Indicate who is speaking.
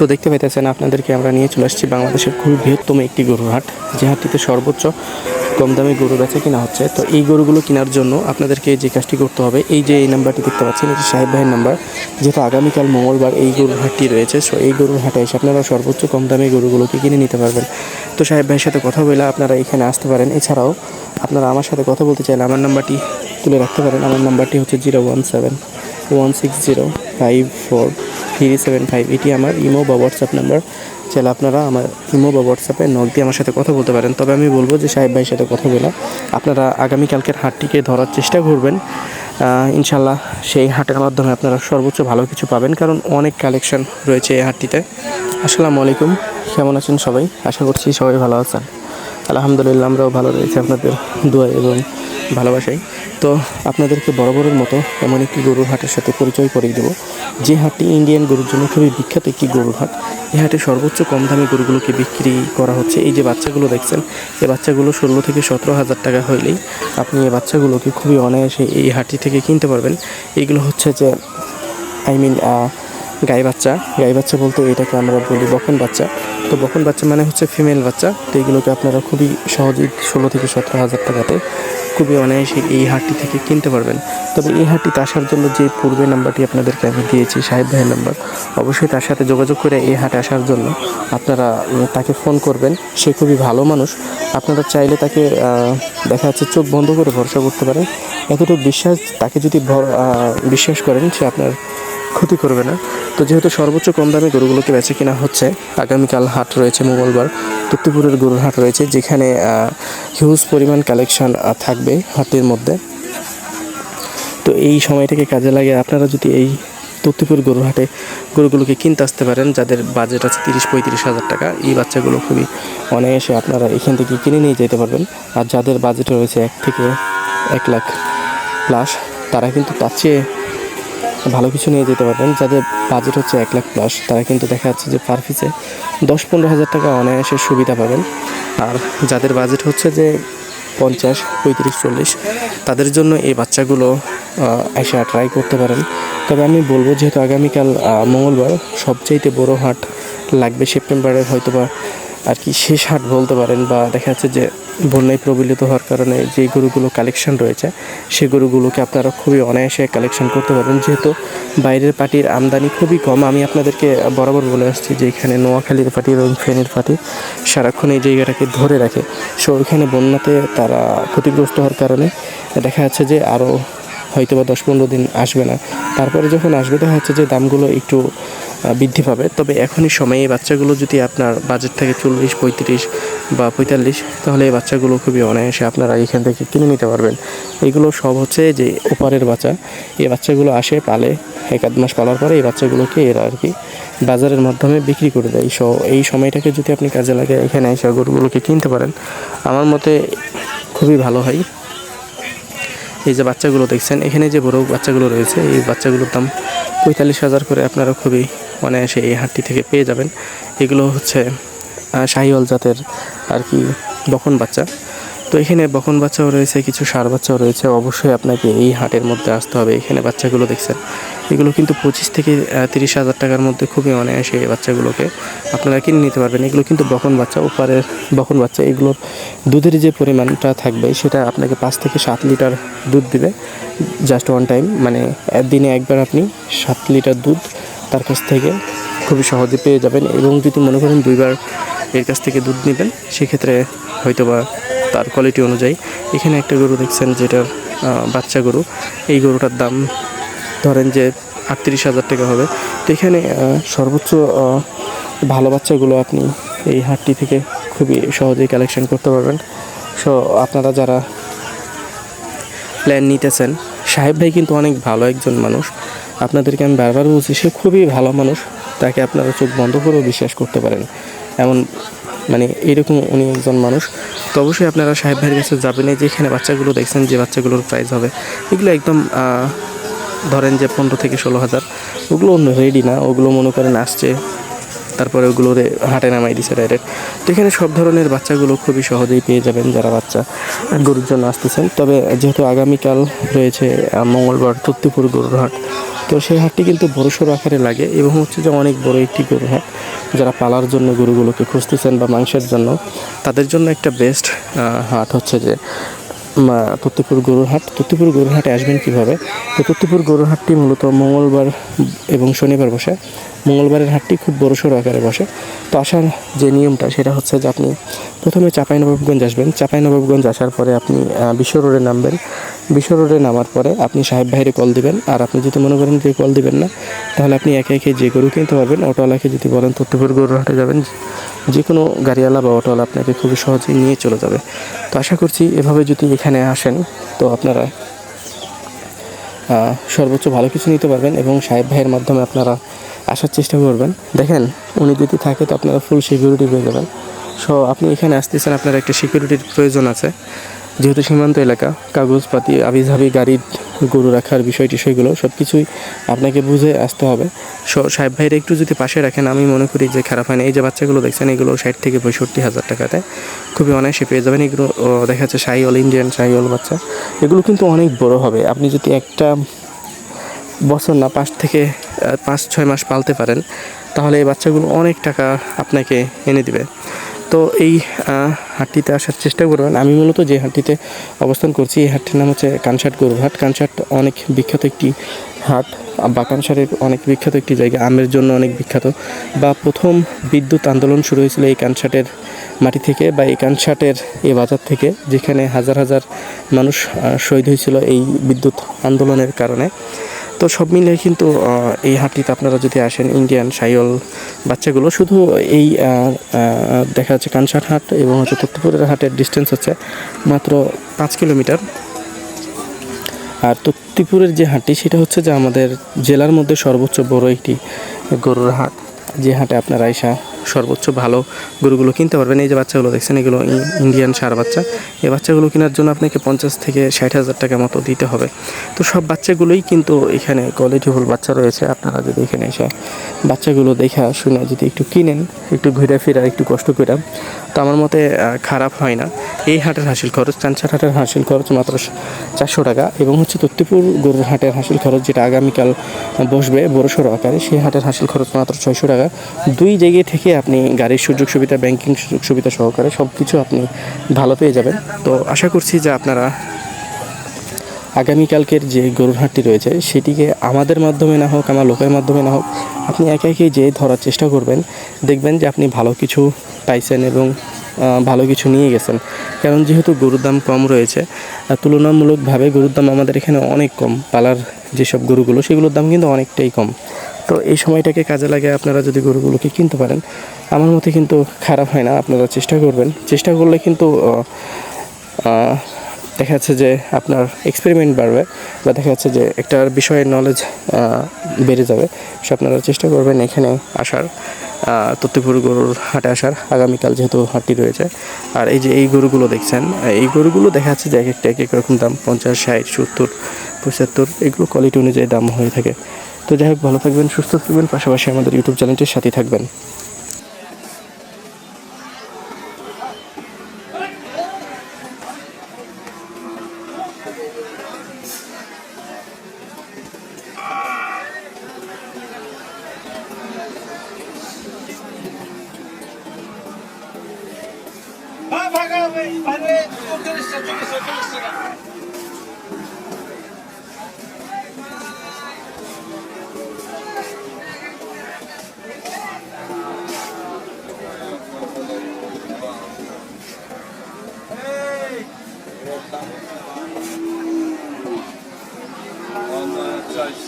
Speaker 1: তো দেখতে পাইতেছেন আপনাদেরকে আমরা নিয়ে চলে আসছি বাংলাদেশের খুবই বৃহত্তম একটি গরুর হাট, যে হাটটিতে সর্বোচ্চ কম দামে গরু বেচা কিনা হচ্ছে। তো এই গরুগুলো কেনার জন্য আপনাদেরকে যে কাজটি করতে হবে, এই যে এই নাম্বারটি দেখতে পাচ্ছেন, এটি সাহেব ভাইয়ের নাম্বার। যেহেতু আগামীকাল মঙ্গলবার এই গরুর হাটটি রয়েছে সো এই গরুর হাটে এসে আপনারা সর্বোচ্চ কম দামে গরুগুলোকে কিনে নিতে পারবেন। তো সাহেব ভাইয়ের সাথে কথা বলে আপনারা এখানে আসতে পারেন। এছাড়াও আপনারা আমার সাথে কথা বলতে চাইলে আমার নাম্বারটি তুলে রাখতে পারেন। আমার নাম্বারটি হচ্ছে zero one seven one six zero five four three seven five, এটি আমার ইমো বা হোয়াটসঅ্যাপ নাম্বার। চাইলে আপনারা আমার ইমো বা হোয়াটসঅ্যাপে নক দিয়ে আমার সাথে কথা বলতে পারেন। তবে আমি বলব যে সাহেব ভাইয়ের সাথে কথা বলে। আপনারা আগামীকালকের হাটটিকে ধরার চেষ্টা করবেন। ইনশাল্লাহ সেই হাটের মাধ্যমে আপনারা সর্বোচ্চ ভালো কিছু পাবেন, কারণ অনেক কালেকশন রয়েছে এই হাটটিতে। আসসালামু আলাইকুম। কেমন আছেন সবাই? আশা করছি সবাই ভালো আছেন। আলহামদুলিল্লাহ, আমরাও ভালো রয়েছি আপনাদের দোয়া এবং ভালোবাসাই তো আপনাদেরকে বরাবরের মতো এমন একটি গরুর হাটের সাথে পরিচয় করিয়ে দেবো। যে হাটটি ইন্ডিয়ান গরুর জন্য খুবই বিখ্যাত একটি গরুর হাট। এই হাটে সর্বোচ্চ কম দামে গরুগুলোকে বিক্রি করা হচ্ছে। এই যে বাচ্চাগুলো দেখছেন এই বাচ্চাগুলো ষোলো থেকে সতেরো হাজার টাকা হইলেই আপনি এই বাচ্চাগুলোকে খুবই অনায়াসে এই হাটটি থেকে কিনতে পারবেন। এইগুলো হচ্ছে যে, আই মিন গাই বাচ্চা। গাই বাচ্চা বলতে এটাকে আমরা বলি বকন বাচ্চা। তো বকন বাচ্চা মানে হচ্ছে ফিমেল বাচ্চা, তো এগুলোকে আপনারা খুবই সহজেই ষোলো থেকে সতেরো হাজার টাকাতে খুবই অনায়াসে এই হাটটি থেকে কিনতে পারবেন। তবে এই হাটটিতে আসার জন্য যে পূর্বে নাম্বারটি আপনাদেরকে আমি দিয়েছি, সাহেব ভাইয়ের নাম্বার, অবশ্যই তার সাথে যোগাযোগ করে এই হাটে আসার জন্য আপনারা তাকে ফোন করবেন। সে খুবই ভালো মানুষ। আপনারা চাইলে তাকে দেখা যাচ্ছে চোখ বন্ধ করে ভরসা করতে পারেন। এতটুকু বিশ্বাস তাকে যদি বিশ্বাস করেন, সে আপনার ক্ষতি করবে না। তো যেহেতু সর্বোচ্চ কম দামে গরুগুলোকে বেচে কেনা হচ্ছে, আগামীকাল হাট রয়েছে, মঙ্গলবার তত্ত্বপুরের গরুর হাট রয়েছে, যেখানে হিউজ পরিমাণ কালেকশন থাকবে হাটের মধ্যে। তো এই সময়টাকে কাজে লাগে আপনারা যদি এই তত্ত্বপুর গরুর হাটে গরুগুলোকে কিনতে আসতে পারেন, যাদের বাজেট আছে তিরিশ পঁয়ত্রিশ হাজার টাকা, এই বাচ্চাগুলো খুবই অনায়াসে আপনারা এখান থেকে কিনে নিয়ে যেতে পারবেন। আর যাদের বাজেট রয়েছে এক থেকে এক লাখ প্লাস তারা কিন্তু তার চেয়ে ভালো কিছু নিয়ে যেতে পারবেন যাদের বাজেট হচ্ছে এক লাখ প্লাস তারা কিন্তু দেখা যাচ্ছে যে পার পিসে দশ পনেরো হাজার টাকা অনায়াসে সুবিধা পাবেন। আর যাদের বাজেট হচ্ছে যে পঞ্চাশ, পঁয়ত্রিশ, চল্লিশ, তাদের জন্য এই বাচ্চাগুলো এসে ট্রাই করতে পারেন। তবে আমি বলব যেহেতু আগামীকাল মঙ্গলবার সবচাইতে বড় হাট লাগবে সেপ্টেম্বরের হয়তোবা আর কি শেষ হাট বলতে পারেন বা দেখা যাচ্ছে যে বন্যায় প্রবলিত হওয়ার কারণে যে গরুগুলো কালেকশন রয়েছে, সে গরুগুলোকে আপনারা খুবই অনায়াসে কালেকশন করতে পারবেন। যেহেতু বাইরের পার্টির আমদানি খুবই কম, আমি আপনাদেরকে বরাবর বলে আসছি যে এখানে নোয়াখালীর পার্টি এবং ফেনের পার্টি সারাক্ষণ এই জায়গাটাকে ধরে রাখে। সো ওইখানে বন্যাতে তারা ক্ষতিগ্রস্ত হওয়ার কারণে দেখা যাচ্ছে যে আরও হয়তো বা দশ পনেরো দিন আসবে না। তারপরে যখন আসবে, দেখা যাচ্ছে যে দামগুলো একটু বৃদ্ধি পাবে। তবে এখনই সময়ে এই বাচ্চাগুলো যদি আপনার বাজেট থেকে চল্লিশ, পঁয়ত্রিশ বা পঁয়তাল্লিশ, তাহলে এই বাচ্চাগুলো খুবই অনায়াসে আপনারা এখান থেকে কিনে নিতে পারবেন। এগুলো সব হচ্ছে যে ওপারের বাচ্চা। এই বাচ্চাগুলো আসে পালে এক আধ মাস পালার পরে এই বাচ্চাগুলোকে এরা আর কি বাজারের মাধ্যমে বিক্রি করে দেয়। সো এই সময়টাকে যদি আপনি কাজে লাগে এখানে এসে গরুগুলোকে কিনতে পারেন, আমার মতে খুবই ভালো হয়। এই যে বাচ্চাগুলো দেখছেন, এখানে যে বড় বাচ্চাগুলো রয়েছে, এই বাচ্চাগুলোর দাম পঁয়তাল্লিশ হাজার করে আপনারা খুবই অনায়াসে এই হাটটি থেকে পেয়ে যাবেন। এগুলো হচ্ছে শাহিওয়াল জাতের আর কি বখন বাচ্চা। তো এখানে বকন বাচ্চাও রয়েছে, কিছু সার বাচ্চাও রয়েছে। অবশ্যই আপনাকে এই হাটের মধ্যে আসতে হবে। এখানে বাচ্চাগুলো দেখছেন, এগুলো কিন্তু পঁচিশ থেকে তিরিশ হাজার টাকার মধ্যে খুবই অনায়াসে এই বাচ্চাগুলোকে আপনারা কিনে নিতে পারবেন। এগুলো কিন্তু বকন বাচ্চা, ওপারের বকন বাচ্চা। এগুলোর দুধের যে পরিমাণটা থাকবে, সেটা আপনাকে পাঁচ থেকে সাত লিটার দুধ দিবে। জাস্ট ওয়ান টাইম মানে দিনে একবার আপনি সাত লিটার দুধ তার কাছ থেকে খুবই সহজে পেয়ে যাবেন। এবং যদি মনে করেন দুইবার এর কাছ থেকে দুধ নেবেন, সেক্ষেত্রে হয়তোবা তার কোয়ালিটি অনুযায়ী। এখানে একটা গরু দেখছেন যেটার বাচ্চা গরু। এই গরুটার দাম ধরেন যে আটত্রিশ হাজার টাকা হবে। তো এখানে সর্বোচ্চ ভালো বাচ্চাগুলো আপনি এই হাটটি থেকে খুবই সহজেই কালেকশন করতে পারবেন। সো আপনারা যারা প্ল্যান নিতেছেন, সাহেব ভাই কিন্তু অনেক ভালো একজন মানুষ। আপনাদেরকে আমি বারবার বলছি, সে খুবই ভালো মানুষ। তাকে আপনারা চোখ বন্ধ করেও বিশ্বাস করতে পারেন। এমন মানে এরকম উনি একজন মানুষ। তো অবশ্যই আপনারা সাহেব ভাইয়ের কাছে যাবেন যেখানে বাচ্চাগুলো দেখছেন যে বাচ্চাগুলোর প্রাইস হবে। এগুলো একদম ধরেন যে পনেরো থেকে ষোলো হাজার। ওগুলো রেডি না, ওগুলো মনে করেন আসছে তারপরে ওগুলোরে হাটে নামাই দিছে ডাইরেক্ট তো এখানে সব ধরনের বাচ্চাগুলো খুবই সহজেই পেয়ে যাবেন যারা বাচ্চা গরুর জন্য আসতেছেন। তবে যেহেতু আগামীকাল রয়েছে মঙ্গলবার তত্ত্বপুর গরুর হাট, তো সেই হাটটি কিন্তু বড়সড় আকারে লাগে এবং হচ্ছে যে অনেক বড় একটি গরুর হাট। যারা পালার জন্য গরুগুলোকে খুঁজতেছেন বা মাংসের জন্য, তাদের জন্য একটা বেস্ট হাট হচ্ছে যে মা তত্তিপুর গরুর হাট তত্তিপুর আসবেন কীভাবে? তো তত্তিপুর গরুর হাটটি মূলত মঙ্গলবার এবং শনিবার বসে। মঙ্গলবারের হাটটি খুব বড়সড় আকারে বসে। তো আসার যে নিয়মটা, সেটা হচ্ছে যে আপনি প্রথমে চাঁপাইনবাবগঞ্জ আসবেন। চাঁপাইনবাবগঞ্জ আসার পরে আপনি বিশ্ব রোডে নামবেন। বিশ্ব রোডে নামার পরে আপনি সাহেব ভাইরে কল দিবেন। আর আপনি যদি মনে করেন যে কল দিবেন না, তাহলে আপনি একে একে যে গরু কিনতে পারবেন, অটোওয়ালাকে যদি বলেন তত্ত্বপুর গরুর হাটে যাবেন। যে কোনো গাড়িওয়ালা বা অটোওয়ালা আপনাকে খুবই সহজেই নিয়ে চলে যাবে। তো আশা করছি এভাবে যদি এখানে আসেন, তো আপনারা সর্বোচ্চ ভালো কিছু নিতে পারবেন এবং সাহেব ভাইয়ের মাধ্যমে আপনারা আসার চেষ্টা করবেন। দেখেন, উনি যদি থাকে তো আপনারা ফুল সিকিউরিটি পেয়ে যাবেন। সো আপনি এখানে আসতেছেন, আপনার একটা সিকিউরিটির প্রয়োজন আছে। যেহেতু সীমান্ত এলাকা, কাগজপাতি আবিঝাবি গাড়ির গরু রাখার বিষয় টিষয়গুলো সব কিছুই আপনাকে বুঝে আসতে হবে। সাহেব ভাইয়ের একটু যদি পাশে রাখেন, আমি মনে করি যে খারাপ হয় না। এই যে বাচ্চাগুলো দেখছেন, এগুলো ষাট থেকে পঁয়ষট্টি হাজার টাকাতে খুবই অনায়াসে পেয়ে যাবেন। এগুলো দেখা যাচ্ছে শাহি অল ইন্ডিয়ান শাহি অল বাচ্চা। এগুলো কিন্তু অনেক বড় হবে। আপনি যদি একটা বছর না, পাঁচ থেকে পাঁচ, ছয় মাস পালতে পারেন, তাহলে এই বাচ্চাগুলো অনেক টাকা আপনাকে এনে দিবে। তো এই হাটটিতে আসার চেষ্টা করবেন। আমি মূলত যে হাটটিতে অবস্থান করছি, এই হাটটির নাম হচ্ছে কানসাট গরুর হাট। কানসাট অনেক বিখ্যাত একটি হাট, বা কানসারের অনেক বিখ্যাত একটি জায়গা, আমের জন্য অনেক বিখ্যাত। বা প্রথম বিদ্যুৎ আন্দোলন শুরু হয়েছিল এই কানসাটের মাটি থেকে, বা এই কানসাটের এই বাজার থেকে, যেখানে হাজার হাজার মানুষ শহীদ হয়েছিল এই বিদ্যুৎ আন্দোলনের কারণে। তো সব মিলিয়ে কিন্তু এই হাটটিতে আপনারা যদি আসেন, ইন্ডিয়ান সাইল বাচ্চাগুলো, শুধু এই দেখা যাচ্ছে কানসার হাট এবং হচ্ছে তত্ত্বপুরের হাটের ডিস্টেন্স হচ্ছে মাত্র পাঁচ কিলোমিটার। আর তত্তিপুরের যে হাটটি, সেটা হচ্ছে যে আমাদের জেলার মধ্যে সর্বোচ্চ বড় একটি গরুর হাট। যে হাটে আপনারা আইসা সর্বোচ্চ ভালো গরুগুলো কিনতে পারবেন। এই যে বাচ্চাগুলো দেখছেন, এগুলো ইন্ডিয়ান সার বাচ্চা। এই বাচ্চাগুলো কেনার জন্য আপনাকে পঞ্চাশ থেকে ষাট হাজার টাকা মতো দিতে হবে। তো সব বাচ্চাগুলোই কিন্তু এখানে কোয়ালিটিফুল বাচ্চা রয়েছে। আপনারা যদি এখানে এসে বাচ্চাগুলো দেখা শুনে যদি একটু কিনেন, একটু ঘুরে ফিরে, একটু কষ্ট করে, তো আমার মতে খারাপ হয় না। এই হাটের হাসিল খরচ চানসার হাটের হাসিল খরচ মাত্র চারশো টাকা এবং হচ্ছে তত্তিপুর গরুর হাটের হাসিল খরচ যেটা আগামীকাল বসবে বড়সড় আকারে, সেই হাটের হাসিল খরচ মাত্র ছয়শো টাকা। দুই জায়গায় থেকে আপনি গাড়ির সুযোগ সুবিধা ব্যাংকিং সুযোগ সুবিধা সহকারে সব কিছু আপনি ভালো পেয়ে যাবেন। তো আশা করছি যে আপনারা আগামীকালকের যে গরুর হাটটি রয়েছে, সেটিকে আমাদের মাধ্যমে না হোক, আমার লোকের মাধ্যমে না হোক, আপনি একা একাই যেয়ে ধরার চেষ্টা করবেন, দেখবেন যে আপনি ভালো কিছু পাইছেন এবং ভালো কিছু নিয়ে গেছেন। কারণ যেহেতু গরুর দাম কম রয়েছে তুলনামূলকভাবে গরুর দাম আমাদের এখানে অনেক কম। পালার যেসব গরুগুলো, সেগুলোর দাম কিন্তু অনেকটাই কম। তো এই সময়টাকে কাজে লাগে আপনারা যদি গরুগুলোকে কিনতে পারেন, আমার মতে কিন্তু খারাপ হয় না, আপনারা চেষ্টা করবেন। চেষ্টা করলে কিন্তু দেখা যাচ্ছে যে আপনার এক্সপেরিমেন্ট বাড়বে বা দেখা যাচ্ছে যে একটা বিষয়ের নলেজ বেড়ে যাবে। সে আপনারা চেষ্টা করবেন এখানে আসার তত্ত্বপুর গরুর হাটে আসার। আগামীকাল যেহেতু হাটটি রয়েছে, আর এই যে এই গরুগুলো দেখছেন, এই গরুগুলো দেখা যাচ্ছে যে এক একটা এক এক রকম দাম, পঞ্চাশ, ষাট, সত্তর, পঁচাত্তর, এগুলো কোয়ালিটি অনুযায়ী দাম হয়ে থাকে। তো যাই হোক ভালো থাকবেন সুস্থ থাকবেন পাশাপাশি আমাদের ইউটিউব চ্যানেলটির সাথে থাকবেন।
Speaker 2: পঞ্চাশ